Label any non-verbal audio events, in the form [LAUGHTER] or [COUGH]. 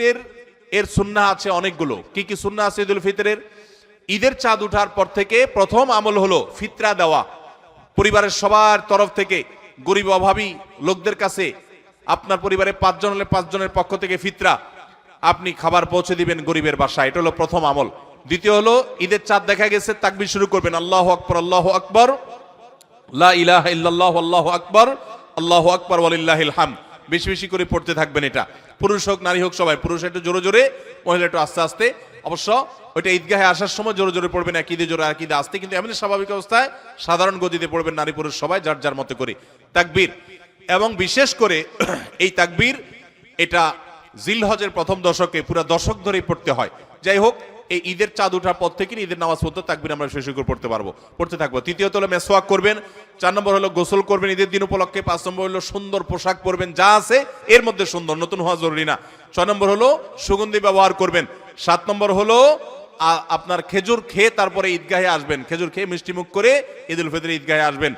ফিতর এর সুন্না আছে অনেকগুলো। কি কি সুন্না আছে ঈদুল ফিতরের? ঈদের চাঁদ উঠার পর থেকে প্রথম আমল হলো ফিতরা দেওয়া। পরিবারের সবার তরফ থেকে গরিব অভাবী লোকদের কাছে আপনার পরিবারে পাঁচজন হলে পাঁচজনের পক্ষ থেকে ফিতরা। আপনি খাবার পৌঁছে দিবেন গরিবের বাসায়। এটা হলো প্রথম আমল। দ্বিতীয় হলো ঈদের চাঁদ দেখা গেছে, তাকবির শুরু করবেন, আল্লাহ আকবর আল্লাহ আকবর। লা ইলাহা ইল্লাল্লাহু, আল্লাহু আকবার আল্লাহু আকবার, ওয়ালিল্লাহিল হামদ। বেশি বেশি করে পড়তে থাকবেন এটা। পুরুষ হোক, নারী হোক, সবাই। পুরুষ একটু জোরে জোরে, মহিলা একটু আস্তে আস্তে। অবশ্য ওইটা ঈদগাহে আসার সময় জোরে জোরে পড়বেন একইদে জোরে একইদে আসতে। কিন্তু এমনি স্বাভাবিক অবস্থায় সাধারণ গতিতে পড়বেন নারী পুরুষ সবাই, যার যার মতো করে। তাকবীর। এবং বিশেষ করে [CLEARS THROAT] এই তাকবীর, এটা জিলহজের প্রথম দশকে পুরো দশক ধরেই পড়তে হয়। যাই হোক এই ঈদের চাঁদ ওঠার পর থেকে ঈদের নামাজ পড়তে তাকবির আমরা শেষ করে পড়তে পারব, পড়তে থাকব। তৃতীয়ত হলো মেসোয়াক করবেন, চার নম্বর হলো গোসল করবেন ঈদের দিন উপলক্ষে, পাঁচ নম্বর হলো সুন্দর পোশাক পরবেন, যা আছে এর মধ্যে সুন্দর, নতুন হওয়া জরুরি না। ছয় নম্বর হলো সুগন্ধি ব্যবহার করবেন, সাত নম্বর হলো আপনার খেজুর খেয়ে তারপরে ঈদগাহে আসবেন, খেজুর খেয়ে মিষ্টি মুখ করে ঈদুল ফিতর ঈদগাহে আসবেন।